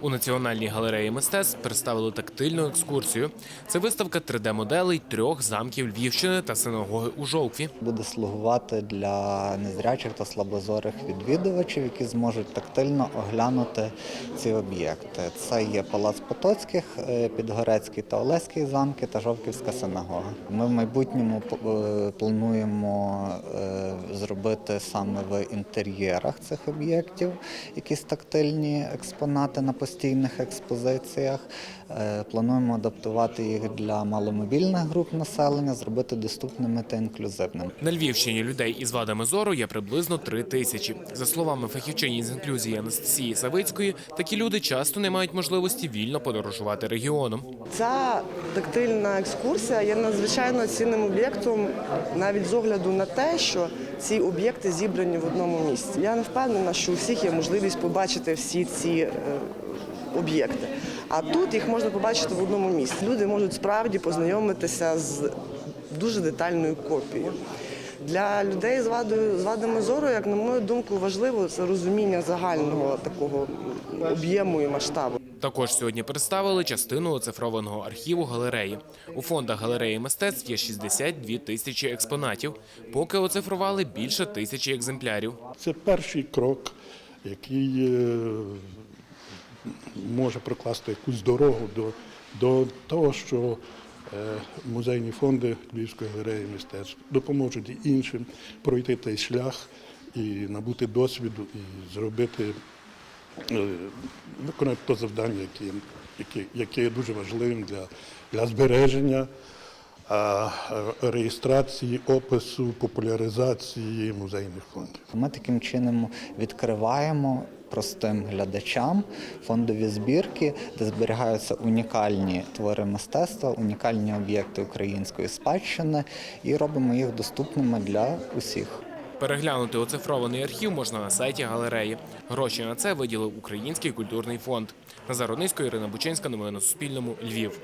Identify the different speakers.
Speaker 1: У Національній галереї мистецтв представили тактильну екскурсію. Це виставка 3D-моделей трьох замків Львівщини та синагоги у Жовкві.
Speaker 2: буде слугувати для незрячих та слабозорих відвідувачів, які зможуть тактильно оглянути ці об'єкти. Це є Палац Потоцьких, е, Підгорецький та Олеський замки та Жовківська синагога. Ми в майбутньому е, плануємо е, зробити саме в інтер'єрах цих об'єктів якісь тактильні експонати на постійних експозиціях. Е, Плануємо адаптувати їх для маломобільних груп населення, зробити доступними та інклюзивними.
Speaker 1: На Львівщині людей із вадами зору є приблизно три тисячі. За словами фахівчині з інклюзії Анастасії Савицької, такі люди часто не мають можливості вільно подорожувати регіоном.
Speaker 3: Ця тактильна екскурсія є надзвичайно цінним об'єктом, навіть з огляду на те, що ці об'єкти зібрані в одному місці. Я не впевнена, що у всіх є можливість побачити всі ці е, об'єкти. А тут їх можна побачити в одному місці. Люди можуть справді познайомитися з дуже детальною копією. Для людей з вадою з вадами зору, як на мою думку, важливо це розуміння загального такого об'єму і масштабу.
Speaker 1: Також сьогодні представили частину оцифрованого архіву галереї. У фондах галереї мистецтв є 62 тисячі експонатів. Поки оцифрували більше тисячі екземплярів.
Speaker 4: Це перший крок, який е, може прокласти якусь дорогу до, до того, що е, музейні фонди Львівської галереї мистецтв допоможуть іншим пройти цей шлях і набути досвіду, і зробити, е, виконати те завдання, яке, яке, яке є дуже важливим для, для збереження. е, Реєстрації, опису, популяризації музейних фондів.
Speaker 2: Ми таким чином відкриваємо простим глядачам фондові збірки, де зберігаються унікальні твори мистецтва, унікальні об'єкти української спадщини, і робимо їх доступними для усіх.
Speaker 1: Переглянути оцифрований архів можна на сайті галереї. Гроші на це виділив Український культурний фонд. Назар Онисько, Ірина Бучинська. Новини на Суспільному. Львів.